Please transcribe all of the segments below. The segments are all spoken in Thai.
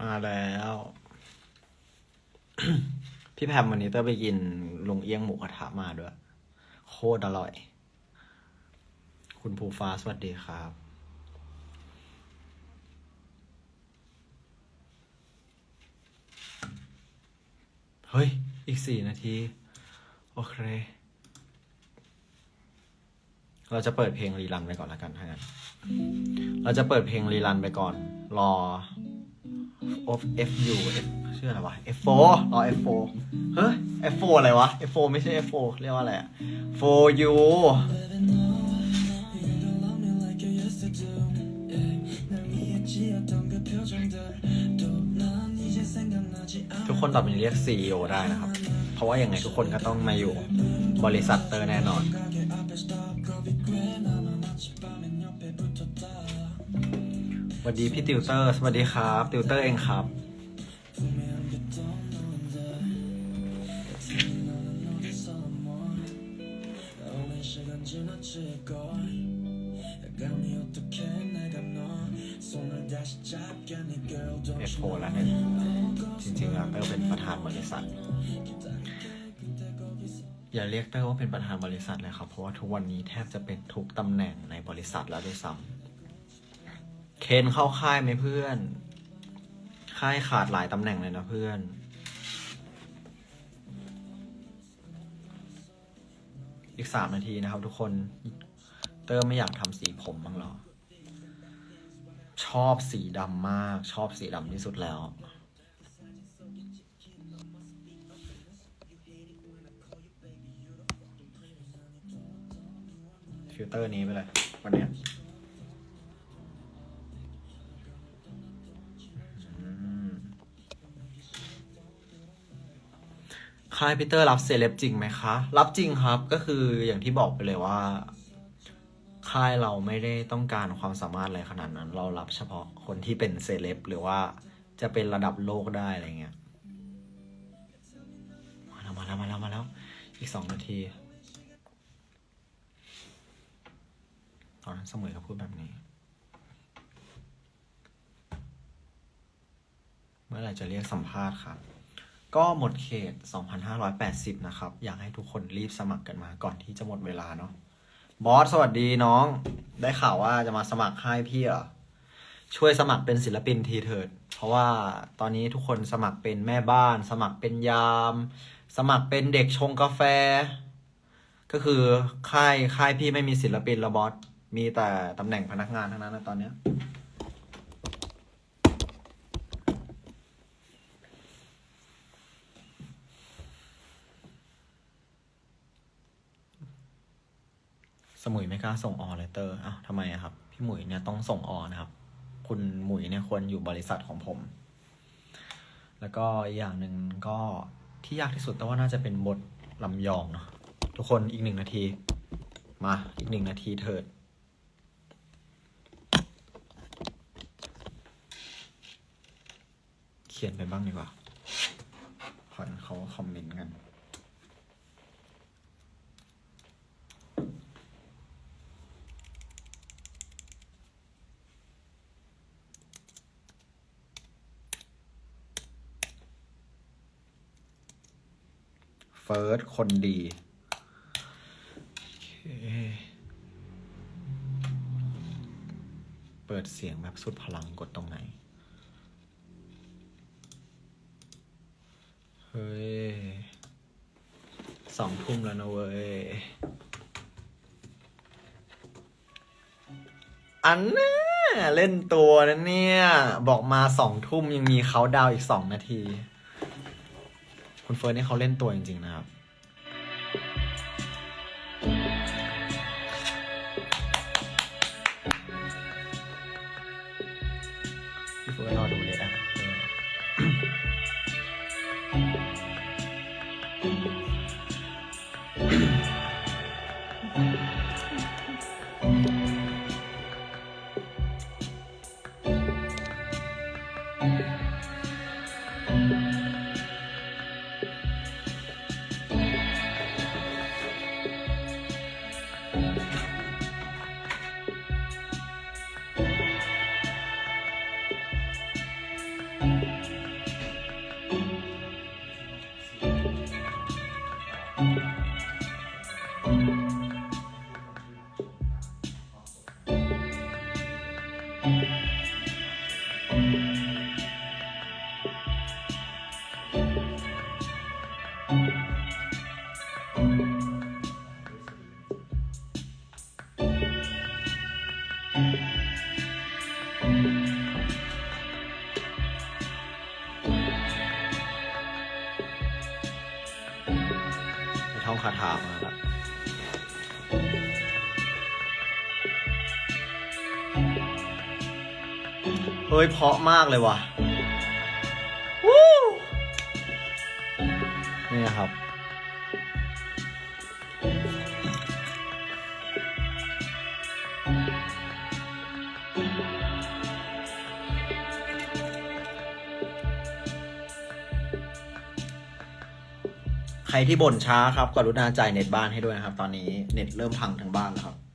มาแล้ว พี่แพมวันนี้เต้ไปกินลุงเอี้ยงหมูกระทะมาด้วย โคตรอร่อย คุณภูฟ้าสวัสดีครับ เฮ้ย อีกสี่นาที โอเค เราจะเปิดเพลงรีรันไปก่อนล้วกันถ้างั้น เราจะเปิดเพลงรีรันไปก่อน รอ of FU F ชื่ออะไรวะ F4 รอ F4 เฮ้ย F4 อะไรวะ F4 ไม่ใช่ F4 เรียกว่าอะไรอะ 4U ทุกคนต่อไปนี้เรียก CEO ได้นะครับ เพราะว่ายังไงทุกคนก็ต้องมาอยู่บริษัทเตอร์แน่นอน วัสดีพี่ติวเตอร์ สวัสดีครับ ติวเตอร์เองครับ F4 แล้วเนี่ยจริงๆแล้วเตอร์เป็นประธานบริษัท อย่าเรียกเตอร์ว่าเป็นประธานบริษัทเลยครับ เพราะว่าทุกวันนี้แทบจะเป็นทุกตำแหน่งในบริษัทแล้วด้วยซ้ำ เคนเข้าค่ายไหมเพื่อน ค่ายขาดหลายตำแหน่งเลยนะเพื่อนอีกสามนาทีนะครับทุกคน เตอร์ไม่อยากทำสีผมบ้างหรอ ชอบสีดำมาก ชอบสีดำที่สุดแล้ว ฟิลเตอร์นี้ไปเลย วันนี้ ค่ายพีเตอร์รับเซเลบจริงไหมคะ รับจริงครับก็คืออย่างที่บอกไปเลยว่า ค่ายเราไม่ได้ต้องการความสามารถอะไรขนาดนั้น เรารับเฉพาะคนที่เป็นเซเลบหรือว่าจะเป็นระดับโลกได้อะไรเงี้ยมาแล้วมาแล้วมาแล้วมาแล้ว อีกสองนาที ตอนนั้นเสมอเขาพูดแบบนี้ เมื่อไหร่จะเรียกสัมภาษณ์ครับ ก็หมดเขต 2,580 นะครับ อยากให้ทุกคนรีบสมัครกันมาก่อนที่จะหมดเวลาเนาะบอสสวัสดีน้อง ได้ข่าวว่าจะมาสมัครให้พี่เหรอ ช่วยสมัครเป็นศิลปินทีเถิด เพราะว่าตอนนี้ทุกคนสมัครเป็นแม่บ้าน สมัครเป็นยาม สมัครเป็นเด็กชงกาแฟ ก็คือค่ายค่ายพี่ไม่มีศิลปินแล้วบอสมีแต่ตำแหน่งพนักงานทั้งนั้นนะตอนเนี้ย สมุยไม่กล้าส่งออเลยเตอร์อ้าวทำไมอะครับ พี่หมุยเนี่ยต้องส่งออนะครับ คุณหมุยเนี่ยควรอยู่บริษัทของผม แล้วก็อีกอย่างหนึ่งก็ที่ยากที่สุดแต่ว่าน่าจะเป็นบทลำยองเนาะทุกคนอีกหนึ่งนาที มาอีกหนึ่งนาทีเถิดเขียนไปบ้างดีกว่าขอให้เขาคอมเมนต์กัน เฟิร์สคนดี เปิดเสียงแบบสุดพลังกดตรงไหน เฮ้ยสองทุ่มแล้วนะเว้ย อันน่ะเล่นตัวนะเนี่ย บอกมาสองทุ่มยังมีเขาดาวอีกสองนาที คุณเฟิร์นนี่เขาเล่นตัวจริง ๆ นะครับ ยเพราะมากเลยว่ะวู้นี่นะครับ ใครที่บ่นช้าครับกรุณาจ่ายเน็ตบ้านให้ด้วยนะครับ ตอนนี้เน็ตเริ่มพังทั้งบ้านแล้วครับ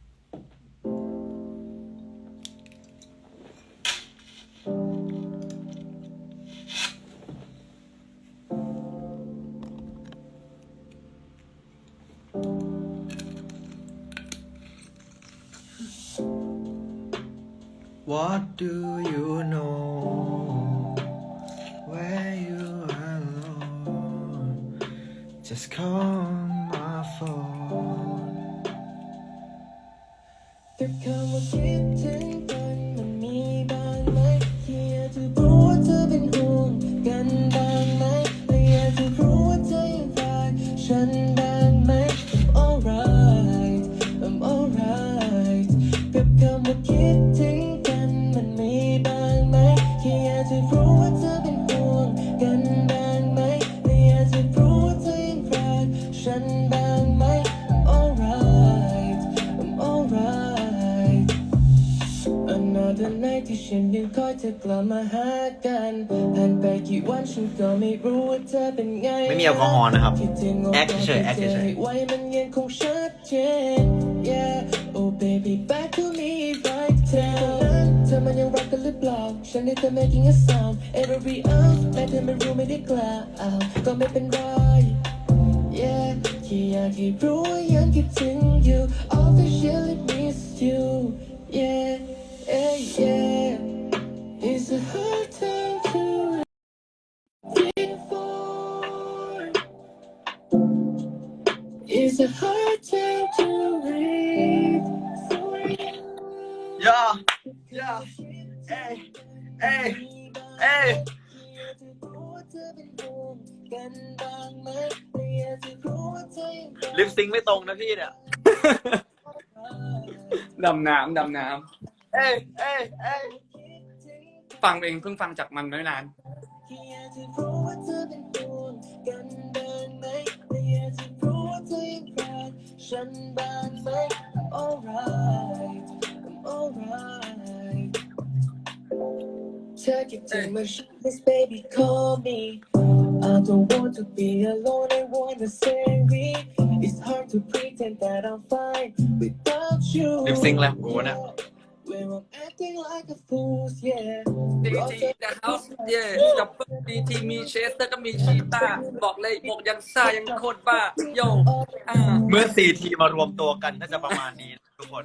ม่มีแอลกอฮอล์นะครับ แอคเฉยแอคเฉยๆไว้มันยังคเจน Yeah Oh baby back to me right now เธอมันยังรักกันหรือเปล่า ฉันได้เธอ making a sound Every hour แต่เธอไม่รู้ไม่ได้กล่าวก็ไม่เป็นไร Yeah แค่อยากให้รู้ It's a hard time to read for you ย่าย่าเอ้ยเอ้ยเอ้ยลิปซิงค์ไม่ตรงนะพี่เนี่ย ดำน้ำดำน้เอ้ยเอ้ยเอ้ยำฟังเองเพิ่งฟังจากมันไม่นานฉั นบ้างไหม I'm alright I'm alright เธอคิดถึงมัน Please baby call me I don't want to be alone I wanna say we It's hard to pretend that I'm fine without you ลิปซิงค์อะไรของกูเนี่ย When I'm acting like a fool yeah ดีทีนะเฮาส์เย่ดับเบิลดีทีมีเชสเตอร์ก็มีชีตาบอกเลยบอกยังซ่ายังโคตรบ้าโยอ่าเมื่อซีทีมารวมตัวกันก็จะประมาณนี้นะทุกคน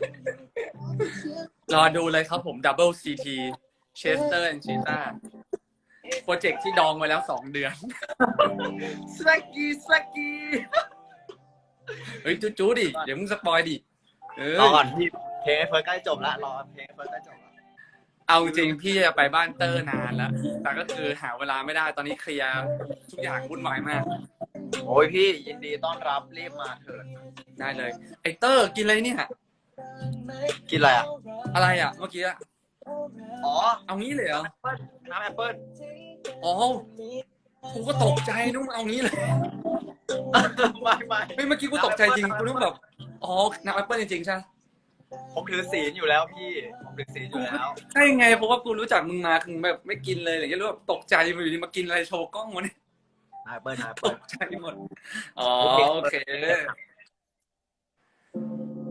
รอดูเลยครับผมดับเบิลซีทีเชสเตอร์แอนชีตาโปรเจกต์ที่ดองไว้แล้วสองเดือน สวักกี้สวักกี้เฮ้ยจู้ๆดิ เดี๋ยวมึงสปอยดิเออรอก่อนพี่ เพลงไอ้เฟิร์สใกล้จบละรอเพลงไอ้เฟิร์สใกล้จบละเอาจริงพี่จะไปบ้านเตอร์นานแล้ว แต่ก็คือหาเวลาไม่ได้ตอนนี้เคลียร์ทุกอย่างวุ่นวายมาก โอ้ยพี่ยินดีต้อนรับรีบมาเถิดได้เลย ไอเตอร์กินอะไรเนี่ย กินอะไรอะอะไรอะ เมื่อกี้อะอ๋อเอางี้เลยเหรอน้ำแอปเปิ้ลอ๋อกูก็ตกใจนุ่มงเอางี้เลยไม่ไม่ เฮ้ยเมื่อกี้กูตกใจจริงกูนึกแบบ อ๋อน้ำแอปเปิ้ลจริงๆใช่ไหม ผมถือศีลอยู่แล้วพี่ ผมถือศีลอยู่แล้ว ใช่ไงเพราะว่ากูรู้จักมึงมาคือแบบไม่กินเลยอะไรอย่างเงี้ยรู้แบบตกใจมาอยู่ดีมากินอะไรโชว์กล้องวะเนี่ยน้ำแอปเปิ้ลน้ำแอปตเปิ้ลกใจหมด อ๋อโอเค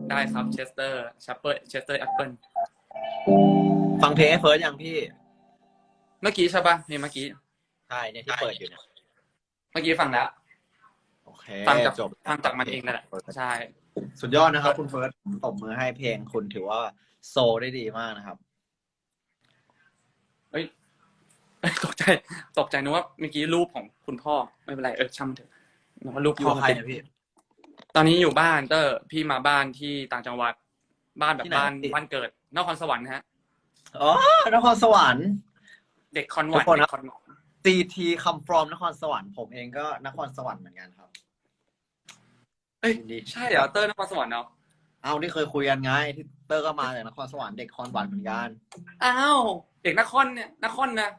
ได้ครับเชสเตอร์ชัปเปอร์เชสเตอร์แอปเปิลฟังเพลงไอ้เฟิร์สยังพี่เมื่อกี้ใช่ปะเพลงเมื่อกี้ ใช่เนี่ยที่เปิดอยู่เนี่ยเมื่อกี้ฟังแล้ว โอเคฟังจากจบฟังจากมันเองนั่นแหละใช่ สุดยอดนะครับ คุณเฟิร์สผมตบมือให้เพลงคุณถือว่าโซลได้ดีมากนะครับ เอ้ย ตกใจ ตกใจนึกว่าเมื่อกี้รูปของคุณพ่อ ไม่เป็นไรเออช่างมันเถอะนึกว่ารูปอยู่พ่อกับใครมันนะพี่ตอนนี้อยู่บ้านเตอร์พี่มาบ้านที่ต่างจังหวัด บ้านแบบที่ไหนบ้านพี่ บ้านเกิด นครสวรรค์นะฮะ อ๋อนครสวรรค์ เด็กคอนหวัทุนกคนครับ เด็กคอนหวัน CT come from นครสวรรค์ผมเองก็นครสวรรค์เหมือนกันครับ อ้ยยินดีใช่เหรอเตอร์นครสวรรค์เนาะเอาที่เคยคุยกันไงที่เตอร์ก็มาจากนครสวรรค์เด็กคอนหวานเหมือนกันอ้าวเด็กนครเนี่ยนครนะ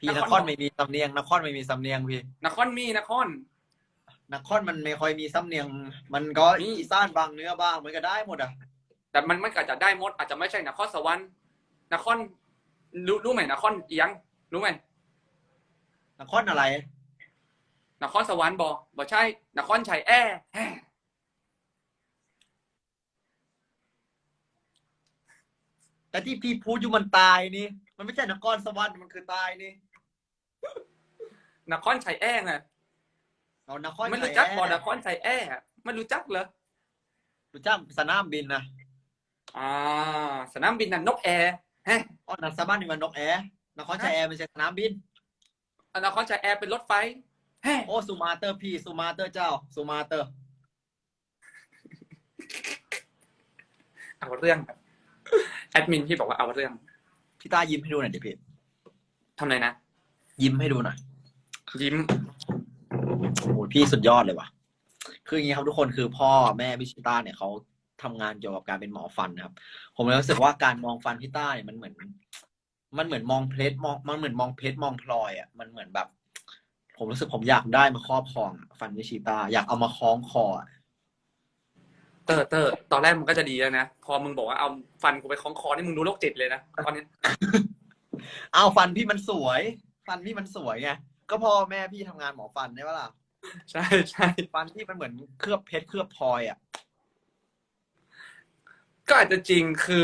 พี่นนครครไม่มีสำเนียงนครไม่มีสำเนียงพี่นครมีนครนครมันไม่ค่อยมีสำเนียง มันก็มีอีสานบางเนื้อบ้างมันก็ได้หมดอะแต่มันมันอาจจะได้หมด อาจจะไม่ใช่นครสวรรค์นครรู้รู้ไหมนครเอียงรู้ไหมนครอะไร นครสวรรค์บอบอใช่นครชัยแอร์แฮ่แต่ที่พี่พูดอยู่มันตายนี่ มันไม่ใช่นครสวรรค์มันคือตายนี่นครชัยแอร์ไงเอานครไม่รู้จักชัยบอแร์นครชัยแอร์ไม่รู้จักเหรอรู้จักสนามบินนะอ่าสนามบินนันนกแอร์แฮ่อ๋อนัสบ้านนี่มันนกแอร์นครชัยแอร์ไม่ใช่สนามบินนครชัยแอร์เป็นรถไฟ แฮ่โอ้ซูมาเตอร์พี่ซูมาเตอร์เจ้าซูมาเตอร์เอาเรื่องครับแอดมินที่บอกว่าเอาเรื่องพี่ตายิ้มให้ดูหน่อยดิพี่ทำไรนะ ยิ้มให้ดูหน่อยยิ้มโอ้ยพี่สุดยอดเลยว่ะ คืออย่างนี้ครับทุกคนคือพ่อแม่พิชิต้าเนี่ยเขาทำงานเกี่ยวกับการเป็นหมอฟันนะครับ ผมเลยรู้สึกว่าการมองฟันพี่ต้าเนี่ยมันเหมือน มันเหมือนมองเพชรมองมันเหมือนมองเพชรมองพลอยอะมันเหมือนแบบ ผมรู้สึกผมอยากได้มาครอบครองอะฟันพิชิต้าอยากเอามาคล้องคออะเตอร์เตอร์ตอนแรกมันก็จะดีแล้วนะพอมึงบอกว่าเอาฟันกูไปคล้องคอนี่มึงดูโรคจิตเลยนะตอนนี้ เอาฟันพี่มันสวย ฟันพี่มันสวยไงก็พ่อแม่พี่ทำงานหมอฟันใช่ปะล่ะใช่ใช่ฟันพี่มันเหมือนเคลือบเพชรเคลือบพลอยอะก็อาจจะจริงคือ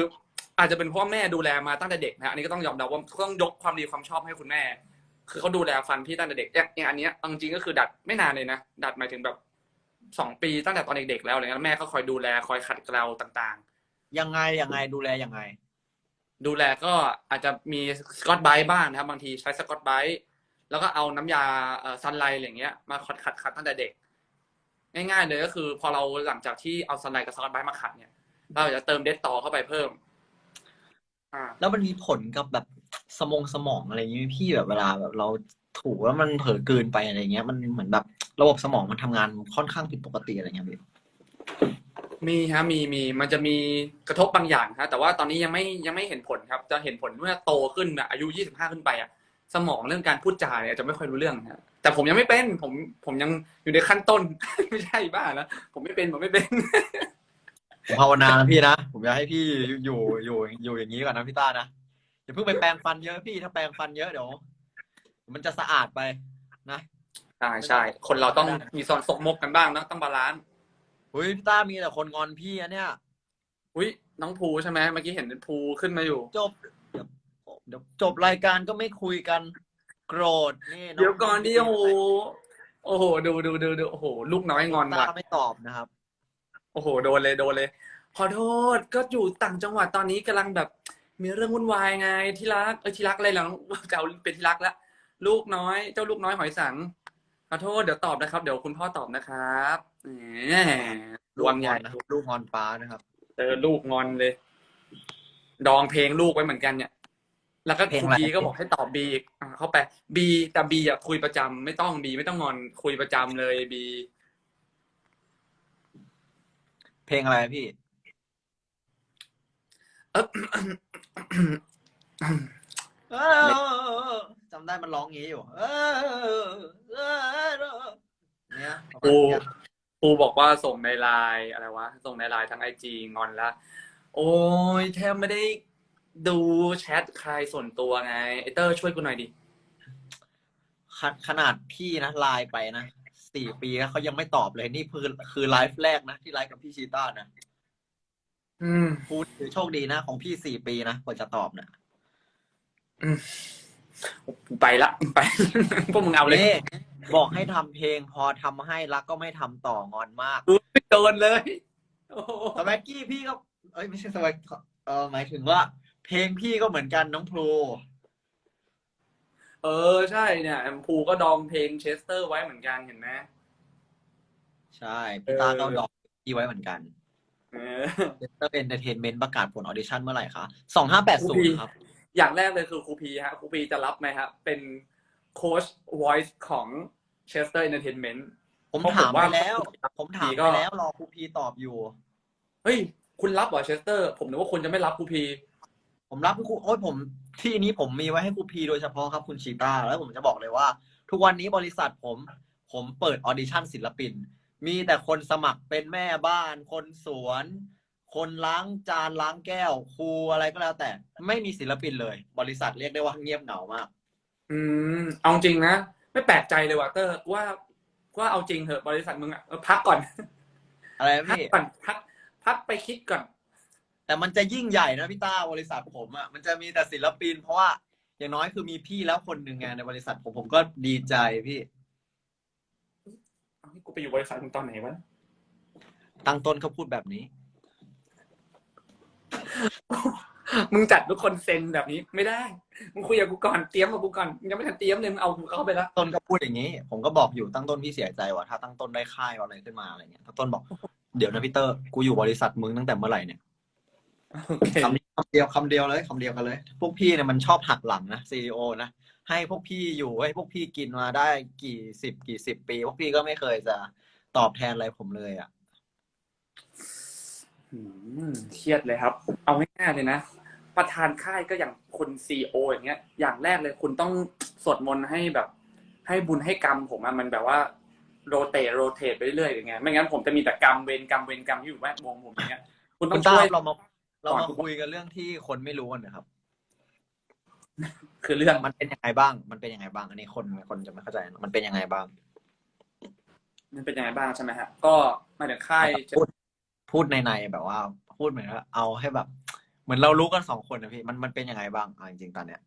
อาจจะเป็นเพราะแม่ดูแลมาตั้งแต่เด็กนะอันนี้ก็ต้องยอมรับว่าต้องยกความดีความชอบให้คุณแม่ คือเขาดูแลฟันพี่ตั้งแต่เด็กอย่างอย่างอันเนี้ยเอาจริงๆก็คือดัดไม่นานเลยนะ ดัดหมายถึงแบบสองปีตั้งแต่ตอนเด็กๆแล้วอะไรเงี้ยแล้วแม่ก็คอยดูแลคอยขัดเกลาต่าง ยังไงยังไงดูแลยังไง ๆ ดูแลก็อาจจะมีสกอตไบรท์บ้างนะครับ บางทีใช้สกอตไบรท์แล้วก็เอาน้ำยาเอ่อซันไลท์อะไรเงี้ยมาขัดขัดขัดตั้งแต่เด็ก ง่ายๆเลยก็คือ พอเราหลังจากที่เอาซันไลท์กับสกอตไบรท์มาขัดเนี่ย เราจะเติมเดตต่อเข้าไปเพิ่ม อ่า แล้วมันมีผลกับแบบ สมองสมองอะไรอย่างนี้ไหมพี่แบบเวลาแบบเราถูแล้วมันเผลอกลืนไปอะไรเงี้ย มันเหมือนแบบระบบสมองมันทำงานค่อนข้างผิดปกติอะไรเงี้ยพี่มีฮะมีมีมันจะมีกระทบบางอย่างฮะแต่ว่าตอนนี้ยังไม่ยังไม่เห็นผลครับ จะเห็นผลเมื่อโตขึ้นอะอายุยี่สิบห้าขึ้นไปอะสมองเรื่องการพูดจาเนี่ยจะไม่ค่อยรู้เรื่องฮะแต่ผมยังไม่เป็นผมผมยังอยู่ในขั้นต้น ไม่ใช่บ้าแล้วผมไม่เป็นผมไม่เป็น ผมภาวนานะพี่นะ ผมอยากให้พี่อยู่อยู่อยู่อย่างนี้ก่อนนะพี่ต้านะ อย่าเพิ่งไปแปรงฟันเยอะพี่ถ้าแปรงฟันเยอะเดี๋ยวมันจะสะอาดไปนะ ใช่ใช่คนเราต้องมีส่วนสกมกกันบ้างนะต้องบาลานซ์เฮ้ยพี่ต้ามีแต่คนงอนพี่อะเนี่ยอุ้ยน้องภูใช่ไหมเมื่อกี้เห็นภูขึ้นมาอยู่ จบเดี๋ยวเดี๋ยวจบรายการก็ไม่คุยกันโกรธนี่งเดี๋ยวก่อนดิโอ้โหโอ้โหดูดูดูดูโอ้โห ลูกน้อยงอนว่ะต้าไม่ตอบนะครับ โอ้โห โดนเลยโดนเลย ขอโทษก็อยู่ต่างจังหวัดตอนนี้กำลังแบบ มีเรื่องวุ่นวายไงที่รักเอ้ยที่รักอะไรล่ะจะเอาเป็นที่รักแล้วลูกน้อย เจ้าลูกน้อยหอยสังขอโทษเดี๋ยวตอบนะครับ เดี๋ยวคุณพ่อตอบนะครับแหมรวมใหญ่นะลูกงอนป้านะครับเจอลูกงอนเลย ดองเพลงลูกไว้เหมือนกันเนี่ย แล้วก็เพลงครูอะไรบีก็บอกให้ตอบบีอีกอ่าเข้าไปบีแต่บีอะคุยประจำไม่ต้องบีไม่ต้องงอนคุยประจำเลยบีเพลงอะไรพี่ เอ๊ะ เออจำได้มันร้องงี้อยู่ เออเออเออเนี่ยครูครูบอกว่าส่งในไลน์อะไรวะ ส่งในไลน์ทางไอจีงอนละ โอ้ยแทบไม่ได้ดูแชทใครส่วนตัวไงไอเตอร์ช่วยกูหน่อยดิขขนาดพี่นะไลน์ไปนะสี่ปีแล้วเขายังไม่ตอบเลยนี่คือคือไลฟ์แรกนะที่ไลฟ์กับพี่ชีต้านะ อืมพูดโชคดีนะ ของพี่สี่ปีนะกว่าจะตอบนะไปละไป พวกมึงเอาเลยนี่บอกให้ทำเพลงพอทำให้รักก็ไม่ทำต่องอนมากโดนเลยโอ้โหสวักกี้พี่ก็ เอ้ยไม่ใช่สวักเออหมายถึงว่า เพลงพี่ก็เหมือนกันน้องพลูเออใช่เนี่ยแอมพูก็ดองเพลงเชสเตอร์ไว้เหมือนกันเห็นไหม ใช่พี่ตาก็ดอกพี่ไว้เหมือนกัน เออเตอร์เอนเตอร์เทนเมนต์ประกาศผลออดิชั่นเมื่อไหร่คะสองห้าแปดศูนย์ครับ อย่างแรกเลยคือครูพีฮะครูพีจะรับไหมฮะเป็นโค้ช voice ของ Chester Entertainment ผมเพราะถามผมไปว่าแล้ว ผมถามก็ไปแล้วรอครูพีตอบอยู่ เฮ้ย คุณรับเหรอเชสเตอร์ ผมนึกว่าคุณจะไม่รับครูพี ผมรับให้ครูโอ้ยผม ที่นี้ผมมีไว้ให้ครูพีโดยเฉพาะครับคุณชีตาแล้วผมจะบอกเลยว่า ทุกวันนี้บริษัทผม ผมเปิดออดิชั่นศิลปิน มีแต่คนสมัครเป็นแม่บ้าน คนสวน คนล้างจานล้างแก้ว ครูอะไรก็แล้ว แต่ไม่มีศิลปินเลย บริษัทเรียกได้ว่าเงียบเหงามาก อืมเอาจริงนะไม่แปลกใจเลยว่ะเตอร์ว่าว่าเอาจริงเหอะบริษัทมึงอะเออพักก่อน อะไรนะพักพี่ก่อนพักพักไปคิดก่อน แต่มันจะยิ่งใหญ่นะพี่ต้าบริษัทผมอะมันจะมีแต่ศิลปิน เพราะว่าอย่างน้อยคือมีพี่แล้วคนหนึ่งไงในบริษัทผมผมก็ดีใจพี่ เอาให้กูไปอยู่บริษัทมึงตอนไหนวะตั้งต้นเขาพูดแบบนี้ มึงจัดทุกคนเซ็นแบบนี้ ไม่ได้ มึงคุยกับกูก่อนเตรียมกับกูก่อนมึงยังไม่ทันเตรียมเลยมึงเอากูเข้าไปแล้วต้นก็พูดอย่างนี้ ผมก็บอกอยู่ตั้งต้นพี่เสียใจว่ะถ้าตั้งต้นได้ค่ายอะไรขึ้นมาอะไรเงี้ยตั้งต้นบอกเดี๋ยวนะพี่เตอร์กูอยู่บริษัทมึงตั้งแต่เมื่อไหร่เนี่ยโอเคคำนี้คำเดียวคำเดียวเลยคำเดียวกันเลย พวกพี่เนี่ยมันชอบหักหลังนะซีอนะ ให้พวกพี่อยู่ให้พวกพี่กินมาได้กี่สิบกี่สิบปี พวกพี่ก็ไม่เคยจะตอบแทนอะไรผมเลยอะอืมเครียดเลยครับ เอาง่ายๆเลยนะ ประธานค่ายก็อย่างคุณซีโออย่างเงี้ย อย่างแรกเลยคุณต้องสวดมนต์ให้แบบ ให้บุญให้กรรมผมอะมันแบบว่าโรเตทโรเตทไปเรื่อยๆอย่างเงี้ยไม่งั้นผมจะมีแต่กรรมเวรกรรมเวรกรรมที่อยู่แวดวงผมอย่างเงี้ย คุณต้คุองณต้าช่วยเรามาเราก่มาอนคุยกันเรื่องที่คนไม่รู้กันนะครับ คือเรื่องมันเป็นยังไงบ้าง มันเป็นยังไงบ้าง อันนี้คนคนจะไม่เข้าใจนะมันเป็นยังไงบ้าง มันเป็นยังไงบ้างใช่ไหมฮะ ก็มาถึงค่ายพูดพูดในในๆแบบว่า พูดเหมือนว่าเอาให้แบบ เหมือนเรารู้กันสองคนนะพี่ มันมันเป็นยังไงบ้างอะจริงๆตอนเนี้ย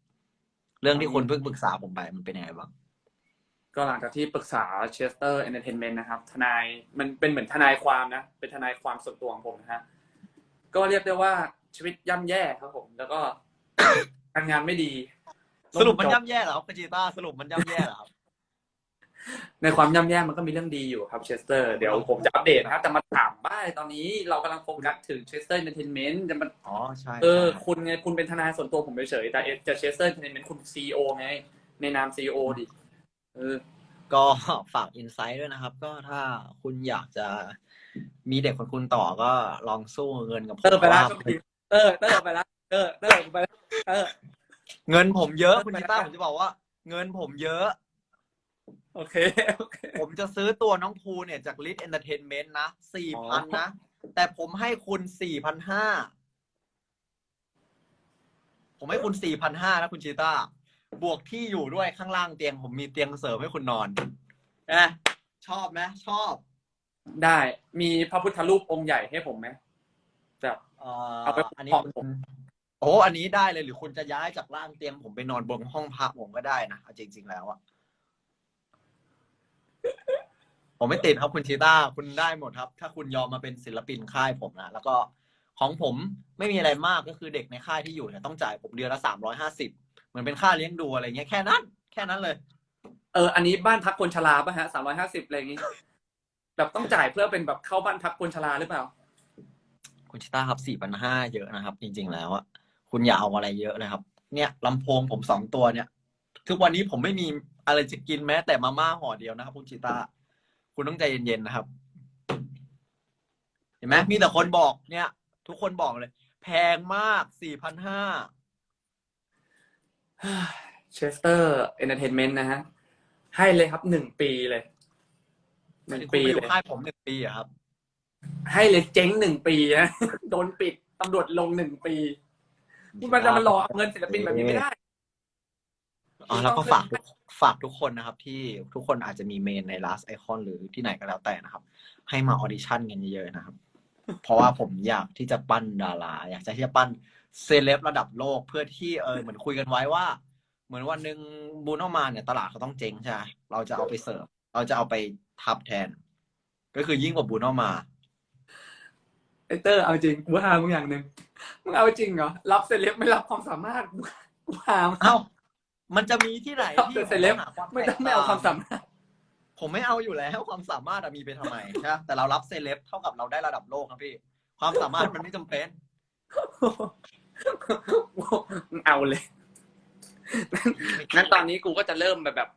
เรื่องที่คุณเพิ่งปรึกษาผมไป มันเป็นยังไงบ้าง ก็หลังจากที่ปรึกษาเชสเตอร์เอนเตอร์เทนเมนต์นะครับ ทนายมันเป็นเหมือนทนายความนะ เป็นทนายความส่วนตัวของผมนะฮะ ก็เรียกได้ว่าชีวิตย่ำแย่ครับผม แล้วก็ การงานไม่ดีสรุปมันย่ำแย่เหรอครับคุณจีต้าสรุปมันย่ำแย่เหรอครับ ในความย่ำแย่มันก็มีเรื่องดีอยู่ครับเชสเตอร์เดี๋ยวผมจะอัปเดตนะครับแต่มาถามบ้ายตอนนี้เรากำลังโฟกัสถึงเชสเตอร์เอนเตอร์เทนเมนต์จะมันอ๋อใช่เออใช่คุณไงคุณเป็นทนายส่วนตัวผมเฉยๆแต่จะเชสเตอร์เอนเตอร์เทนเมนต์คุณซีโอไง ในนามซีโอดิเออก็ฝากอินไซต์ด้วยนะครับ ก็ถ้าคุณอยากจะมีเด็กคนคุณต่อก็ลองสู้เงินกับผมเตอร์ไปแล้วว่าเตอร์เตอร์ไปแล้ว เตอร์เตอร์ไปแล้วเตอร์เงินผมเยอะเออคุณไปจีต้าแล้วผมจะบอกว่า เงินผมเยอะ โอเคโอเค ผมจะซื้อตัวน้องภูเนี่ยจากลิทเอนเตอร์เทนเมนต์นะสี่อ๋พันอนะ แต่ผมให้คุณสี่พันห้าผมให้คุณสี่พันห้านะคุณชีต้า บวกที่อยู่ด้วยข้างล่างเตียง ผมมีเตียงเสริมให้คุณนอนนะชอบไหมชอบ ได้มีพระพุทธรูปองค์ใหญ่ให้ผมไหมแบบเอ่อเอาไปอันนี้ขอบคุณผม โอ้อันนี้ได้เลยหรือคุณจะย้ายจากล่างเตียงผมไปนอนบนห้องพักผมก็ได้นะเอาจริง ๆ แล้วอะผมไม่ติดครับคุณชีต้าคุณได้หมดครับ ถ้าคุณยอมมาเป็นศิลปินค่ายผมนะแล้วก็ของผมไม่มีอะไรมากก็คือเด็กในค่ายที่อยู่เนี่ยต้องจ่ายผมเดือนละสามร้อยห้าสิบเหมือนเป็นค่าเลี้ยงดูอะไรเงี้ยแค่นั้น แค่นั้นเลย เออ อันนี้บ้านพักคนชราป่ะฮะสามร้อยห้าสิบอะไรอย่างงี้ แบบต้องจ่ายเพื่อเป็นแบบเข้าบ้านพักคนชราหรือเปล่า คุณชิต้าครับสี่พันห้าเยอะนะครับ จริง ๆ แล้วอะ คุณอย่าเอาอะไรเยอะเลยครับ เนี่ยลำโพงผมสองตัวเนี่ย ทุกวันนี้ผมไม่มีอะไรจะกินแม้ แต่มาม่าห่อเดียวนะครับ คุณชิต้าคุณต้องใจเย็นๆนะครับ เห็นไหมมีแต่คนบอกเนี่ย ทุกคนบอกเลย แพงมากสี่พันห้าเชสเตอร์เอนเตอร์เทนเมนต์นะฮะ ให้เลยครับหนึ่งปีเลยหนึ่งคุณปีไปอเลยู่ยค่ายผมหนึ่งปีอะครับ ให้เลยเจ๊งหนึ่งปีนะโดนปิดตำรวจลงหนึ่งปี มันจะมารอเอาเงินศิลปินแบบนี้ไม่ได้ อ๋อแล้วก็ฝากทุกฝากทุกคนนะครับ ที่ทุกคนอาจจะมีเมนใน last icon หรือที่ไหนก็แล้วแต่นะครับ ให้มาออดิชั่นกันเยอะๆนะครับ เพราะว่าผมอยากที่จะปั้นดารา อยากจะที่จะปั้นเซเลบระดับโลกเพื่อที่เออเหมือนคุยกันไว้ว่า เหมือนวันหนึ่งบูโนมาเนี่ยตลาดเขาต้องเจ๊งใช่ไหมเราจะเอาไปเสิร์ฟ เราจะเอาไปทับแทน ก็คือยิ่งกว่าบูโนมา ไอเตอร์เอาจริงกูหามึงอย่างหนึ่ง มึงเอาจริงเหรอ รับเซเลบไม่รับความสามารถกูหามึงเอ้ามันจะมีที่ไหนครับที่แต่เซเลบผหาความไม่ต้องแตกไม่เอาความต่งสามารถ ผมไม่เอาอยู่แล้วความสามารถอะมีไปทำไมใช่ไหมแต่เรารับเซเลบเท่ากับเราได้ระดับโลกครับพี่ ความสามารถมันไม่จำเป็น มึงเอาเลย งั้นตอนนี้กูก็จะเริ่มแบบแบบ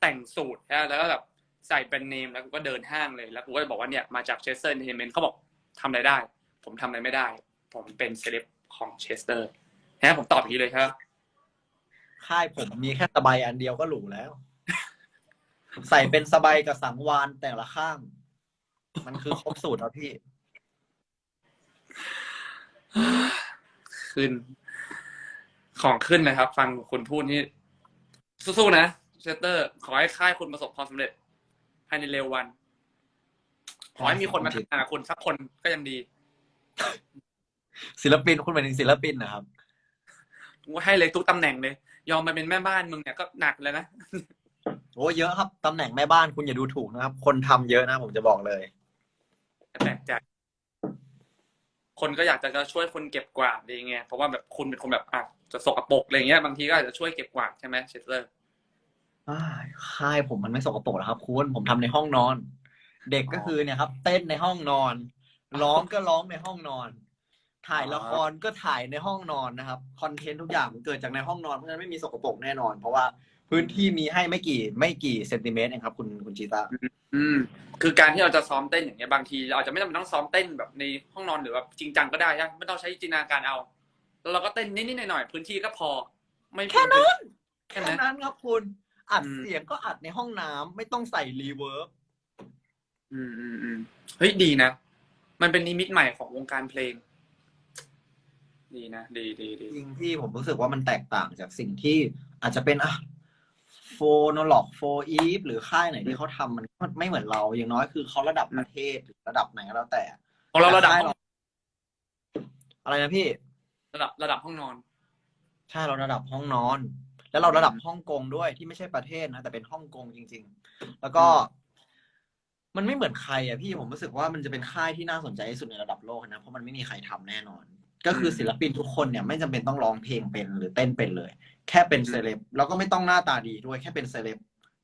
แต่งสูตรนะแล้วก็แบบใส่แบรนด์เนมแล้วกูก็เดินห้างเลย แล้วกูก็บอกว่าเนี่ยมาจากเชสเตอร์เอนเตอร์เทนเมนต์เขาบอกทำอะไรได้ ผมทำอะไรไม่ได้ ผมเป็นเซเลบของเชสเตอร์ฮะผมตอบอย่างนี้เลยครับ ค่ายผมมีแค่สบายอันเดียวก็หรูแล้ว ใส่เป็นสบายกับสังวานแต่ละข้าง มันคือครบสูตรแล้วพี่ ขึ้น ของขึ้นนะครับ ฟังคุณพูดนี่สู้ๆนะเชสเตอร์ ขอให้ค่ายคุณประสบความสำเร็จภายในเร็ววัน ขอให้มีคนมาทำงานกับคุณสักคนก็ยังดี ศิลปินคุณหมายถึงศิลปินนะครับกูให้เลยทุกตำแหน่งเลย ยอมมาเป็นแม่บ้านมึงเนี่ยก็หนักเลยนะ โอ้เยอะครับตำแหน่งแม่บ้านคุณอย่าดูถูกนะครับ คนทำเยอะนะผมจะบอกเลย แปลกใจคนก็อยากจะช่วยคนเก็บกวาดดีไงเพราะว่าแบบคุณเป็นคนแบบอะจะสกปรกอะไรเงี้ยบางทีก็อาจจะช่วยเก็บกวาดใช่ไหมเชสเตอร์อ้ายค่ายผมมันไม่สกปรกหรอกครับคุณผมทำในห้องนอน เด็กก็คือเนี่ยครับ เต้นในห้องนอน ร้องก็ร้องในห้องนอน ถ่ายละครก็ถ่ายในห้องนอนนะครับคอนเทนต์ทุกอย่างมันเกิดจากในห้องนอนเพราะฉะนั้นไม่มีสกปรกแน่นอน เพราะว่าพื้นที่มีให้ไม่กี่ไม่กี่เซนติเมตรเองครับ คุณคุณชีตาอืมคือการที่เราจะซ้อมเต้นอย่างเงี้ยบางทีเราอาจจะไม่จำเป็นต้องซ้อมเต้นแบบในห้องนอนหรือแบบจริงจังก็ได้ใช่ไหมไม่ต้องใช้จินตนาการเอา แล้วเราก็เต้นนิดๆหน่อยๆพื้นที่ก็พอ ไม่แค่นั้นแค่แค่นั้นนั้นครับคุณอัดอืมเสียงก็อัดในห้องน้ำไม่ต้องใส่รีเวิร์บอืมอืมอืมเฮ้ยดีนะ มันเป็นนิมิตใหม่ของวงการเพลง ดีนะดีดีดีจริงที่ผมรู้สึกว่ามันแตกต่างจากสิ่งที่อาจจะเป็นอะโฟโนล็อกโฟอีฟหรือค่ายไหนที่เขาทำมันก็ไม่เหมือนเราอย่างน้อยคือเขาระดับประเทศหรือระดับไหนก็แล้วแต่ของเราระดับแต่ห้องอะไรนะพี่ ระดับระดับห้องนอน ใช่เราระดับห้องนอน แล้วเราระดับฮ่องกงด้วยที่ไม่ใช่ประเทศนะแต่เป็นฮ่องกงจริง ๆ แล้วก็ มันไม่เหมือนใครอะพี่ผมรู้สึกว่ามันจะเป็นค่ายที่น่าสนใจที่สุดในระดับโลกนะเพราะมันไม่มีใครทำแน่นอน ก็คือศิลปินทุกคนเนี่ยไม่จำเป็นต้องร้องเพลงเป็นหรือเต้นเป็นเลย แค่เป็นเซเลบแล้วก็ไม่ต้องหน้าตาดีด้วยแค่เป็นเซเลบ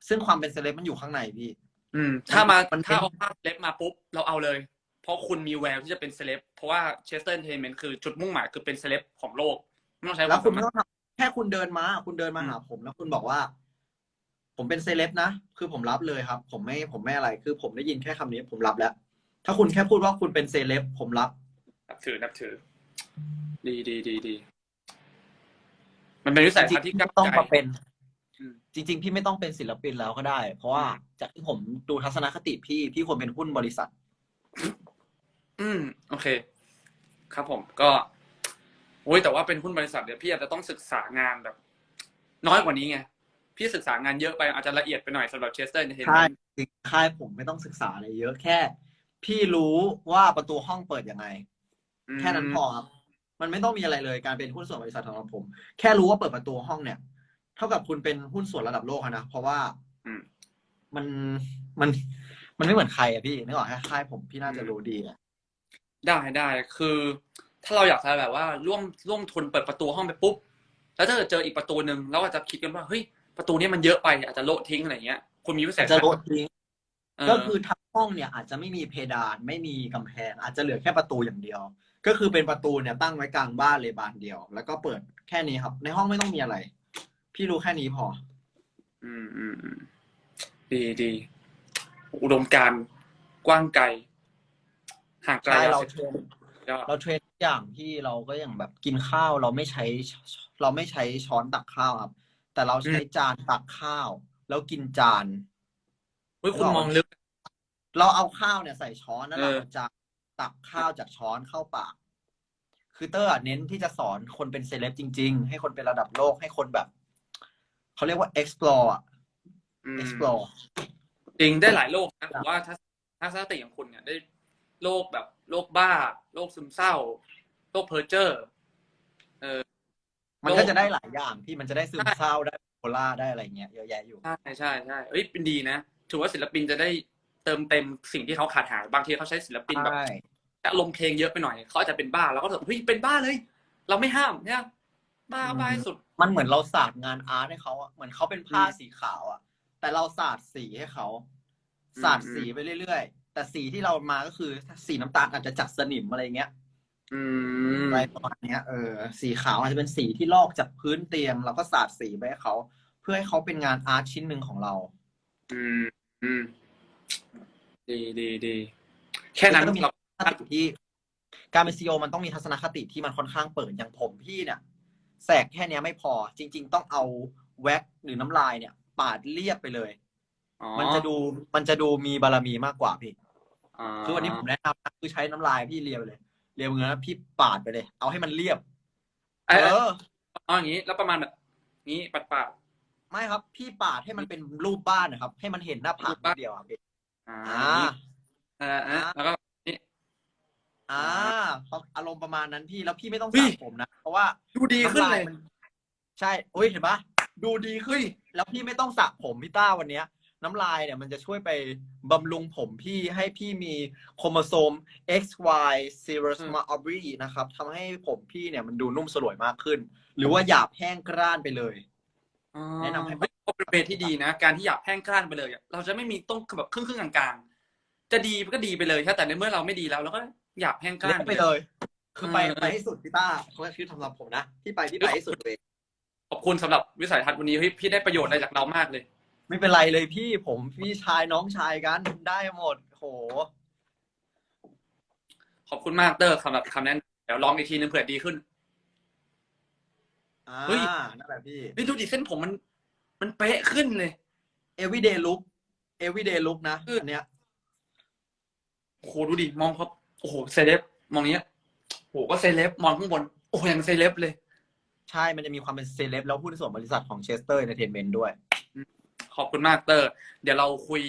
ซึ่งความเป็นเซเลบมันอยู่ข้างในพี่ อืม ถ้ามามันถ้าเอาภาพเซเลบมาปุ๊บเราเอาเลย เพราะคุณมีแววที่จะเป็นเซเลบเพราะว่าเชสเตอร์เอนเตอร์เทนเมนต์คือจุดมุ่งหมายคือเป็นเซเลบของโลกไม่ต้องใช้คแล้วาวมคุณสาไม่มารถต้องทำแค่คุณเดินมา คุณเดินมาหาผมแล้วคุณบอกว่า ผมเป็นเซเลบนะคือผมรับเลยครับ ผมไม่ผมไม่อะไรคือ ผมได้ยินแค่คำนี้ผมรับแล้ว ถ้าคุณแค่พูดว่าคุณเป็นเซเลบผมรับนับถือนับถือ ดีดีดีดี มันเป็นวิสัยจริทัศน์ที่งๆก้าไม่วต้องไกลมาเป็น อืมจริง ๆ พี่ไม่ต้องเป็นศิลปินแล้วก็ได้ เพราะว่าจากที่ผมดูทัศนคติพี่ พี่ควรเป็นหุ้นบริษัท อืม โอเค ครับผมก็โอ้ยแต่ว่าเป็นหุ้นบริษัทเดี๋ยวพี่อาจจะต้องศึกษางานแบบ น้อยกว่านี้ไง พี่ศึกษางานเยอะไปอาจจะละเอียดไปหน่อยสำหรับเชสเตอร์เอนเตอร์เทนใช่เมนต์จริงๆค่ายผมไม่ต้องศึกษาอะไรเยอะแค่ พี่รู้ว่าประตูห้องเปิดยังไง แค่นั้นพอครับ มันไม่ต้องมีอะไรเลยการเป็นหุ้นส่วนบริษัทของผม แค่รู้ว่าเปิดประตูห้องเนี่ย เท่ากับคุณเป็นหุ้นส่วนระดับโลกอะนะเพราะว่าอืมมันมันมันไม่เหมือนใครอะพี่นึกออกแค่ค่ายผมพี่น่าจะรู้ดีอะได้ได้คือ ถ้าเราอยากจะแบบว่า ร่วมร่วมทุนเปิดประตูห้องไปปุ๊บแล้วถ้าเกิดเจออีกประตูหนึ่งเราอาจจะคิดกันว่าเฮ้ยประตูนี้มันเยอะไป อาจจะโละทิ้งอะไรเงี้ยคุณมีวิสัยจะทัศลดน์ทิ้งเออก็คือทั้งห้องเนี่ยอาจจะไม่มีเพดานไม่มีกำแพง อาจจะเหลือแค่ประตูอย่างเดียว ก็คือเป็นประตูเนี่ยตั้งไว้กลางบ้านเลยบานเดียว แล้วก็เปิดแค่นี้ครับ ในห้องไม่ต้องมีอะไร พี่รู้แค่นี้พอ อืมอืมอืมดีดีอุดมการณ์กว้างไกลห่างไกลใช่ยเราสพเทรนยอด เราเทรนทุกอย่างที่เราก็อย่างแบบกินข้าวเราไม่ใช้ เราไม่ใช้ช้อนตักข้าวครับ แต่เราใช้จานตักข้าว แล้วกินจาน เฮ้ยคุณมองลึก เราเอาข้าวเนี่ยใส่ช้อนแล้วเราเออเอาจาน ตักข้าวจากช้อนเข้าปาก คือเตอร์อะเน้นที่จะสอนคนเป็นเซเลบจริง ๆ ให้คนเป็นระดับโลกให้คนแบบ เขาเรียกว่า explore อะอืม explore จริงได้หลายโรคนะผมว่าถ้าถ้าสติของคุณเนี่ยได้โรคแบบโรคบ้าโรคซึมเศร้าโรคเพอร์เจอร์ มันก็จะได้หลายอย่างที่มันจะได้ซึมเศร้าได้โคล่าได้อะไรเงี้ยเยอะแยะอยู่ ใช่ใช่ใช่เอ้ยเป็นดีนะ ถือว่าศิลปินจะได้ เติมเต็มสิ่งที่เขาขาดหายบางทีเขาใช้ศิลปินแบบใช่อารมณ์เพลงเยอะไปหน่อยเขาอาจจะเป็นบ้าเราก็รู้สึกเฮ้ยเป็นบ้าเลย เราไม่ห้ามเนี่ยบ้าบ้าให้สุด มันเหมือนเราสาดงานอาร์ตให้เขาอะเหมือนเขาเป็นผ้าสีขาวอะแต่เราสาดสีให้เขาอืมสาดสีไปเรื่อยๆแต่สีที่เรามาก็คือสีน้ำตาลอาจจะจัดสนิมอะไรเงี้ยอืมอะไรประมาณเนี้ยเออสีขาวอาจจะเป็นสีที่ลอกจากพื้นเตียง เราก็สาดสีไปให้เขา เพื่อให้เขาเป็นงานอาร์ตชิ้นหนึ่งของเรา อืมอืม ดีดีดีแค่นั้นก็ต้องมีเราทัศนคติที่ การเป็นซีอมันต้องมีทัศนคติที่มันค่อนข้างเปิดอย่างผมพี่เนี่ยแสกแค่เนี้ยไม่พอ จริง ๆ ต้องเอาแว็กหรือน้ำลายเนี่ย ปาดเรียบไปเลย อ๋อมันจะดูมันจะดูมีบารมีมากกว่าพี่อ๋อคือวันนี้ผมแนะนำนะคือใช้น้ำลายพี่เรียบไปเลยเรียบเงินแล้วพี่ปาดไปเลย เอาให้มันเรียบ เอ้ยเออ เอาอย่างนี้ แล้วประมาณแบบนี้ปัดปาด ไม่ครับ พี่ปาดให้มันเป็นรูปบ้านนะครับ ให้มันเห็นหน้าผากรูปบ้าน นิดเดียวครับพี่ อ่าอ่า เออเออแล้วก็ อ่าเขาอารมณ์ประมาณนั้นพี่แล้วพี่ไม่ต้องเฮ้สระยผมนะเพราะว่า ดูดีขึ้นเลยำามันใช่โอ้ยเห็นปะดูดีขึ้น แล้วพี่ไม่ต้องสระผมพี่ต้าวันเนี้ย น้ำลายเนี่ยมันจะช่วยไปบำรุงผมพี่ให้พี่มีโครโมโซม XY s e r o s m a a b r y นะครับทำให้ผมพี่เนี่ยมันดูนุ่มสลวยมากขึ้น หรือว่าหยาบแห้งกร้านไปเลย แนะนำให้เฮ้ย เป็นเบสที่ดีนะ การที่อยากแห้งกร้านไปเลยอะเราจะไม่มีต้องแบบครึ่งครึ่งๆกลางๆจะดีก็ดีไปเลยแค่แต่ในเมื่อเราไม่ดีแล้วเราก็อยากแห้งกเล่ร้านนไปเลย คือไปเออไปให้สุดพี่ต้าเขาคือสำหรับผมนะที่ไปที่ไปให้สุดเลยขอบคุณสำหรับวิสัยทัศน์วันนี้เฮ้ยพี่ได้ประโยชน์อะไรจากเรามากเลย ไม่เป็นไรเลยพี่ผมพี่ชายน้องชายกันได้หมดโห ขอบคุณมากเตอร์สำหรับคำแนะนำเดี๋ยวลองอีกทีนึงเผื่อดีขึ้นอ่าเฮ้ยนั่นแหละพี่เฮ้ยดูดิเส้นผมมัน มันเป๊ะขึ้นเลย everyday look everyday look นะคืออัอันเนี้ยโอ้โหดูดิมองครับโอ้โหเซเลบมองเนี้ยโอ้โหก็เซเลบมองข้างบน โอ้โหยังเซเลบเลย ใช่มันจะมีความเป็นเซเลบแล้วหุ้นส่วนบริษัทของเชสเตอร์เอนเตอร์เทนเมนต์ด้วย ขอบคุณมากเตอร์ เดี๋ยวเราคุย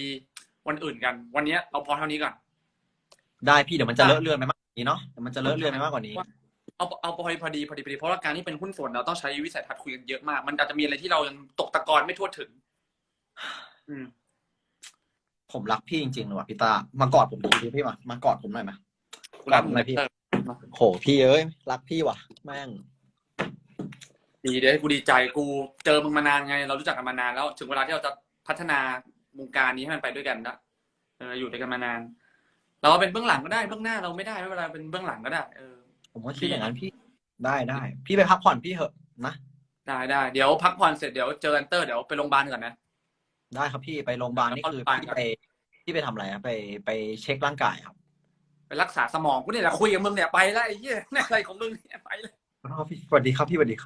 วันอื่นกัน วันเนี้ยเราพอเท่านี้ก่อน ได้พี่เดี๋ยวมันจะเลอะเลือนไปมากกว่านี้เนาะเดี๋ยวมันจะเลอะเลือนไปมากกว่านี้ เอาเอาพอดีพอดีพอดีพอดีเพราะว่าการที่เป็นหุ้นส่วนเราต้องใช้วิสัยทัศน์คุยกันเยอะมาก มันอาจจะมีอะไรที่เรายังตกตะกอนไม่ทั่วถึง อืม ผมรักพี่จริงๆเลยว่ะพี่ตามากอดผมทีพี่มามากอดผมหน่อยมาคุณรับขอบคุณนะพี่เตอร์โหพี่เอ้ยรักพี่ว่ะ แม่งดีเดี๋ยวให้กูดีใจกูเจอมึงมานานไง เรารู้จักกันมานานแล้ว ถึงเวลาที่เราจะพัฒนาวงการนี้ให้มันไปด้วยกันนะเอออยู่ด้วยกันมานาน เราเป็นเบื้องหลังก็ได้เบื้องหน้าเราไม่ได้ไม่เป็นไรเป็นเบื้องหลังก็ได้ เออ ผมก็คิดอย่างนั้นพี่ได้ได้ พี่ไปพักผ่อนพี่เหอะนะได้ได้เดี๋ยวพักผ่อนเสร็จเดี๋ยวเจอกันเตอร์เดี๋ยวไปโรงพยาบาลก่อนนะ ได้ครับพี่ไปโรงพยาบาลนี่คือไปพี่ไปพี่ไปทำอะไรครับไปไปเช็คร่างกายครับ ไปรักษาสมองกูเนี่ยแหละคุยกับมึงเนี่ยไปแล้วไอ้เหี้ยเนี่ยอะไรของมึงเนี่ยไปเลยสวัสดีครับพี่สวัสดีครับ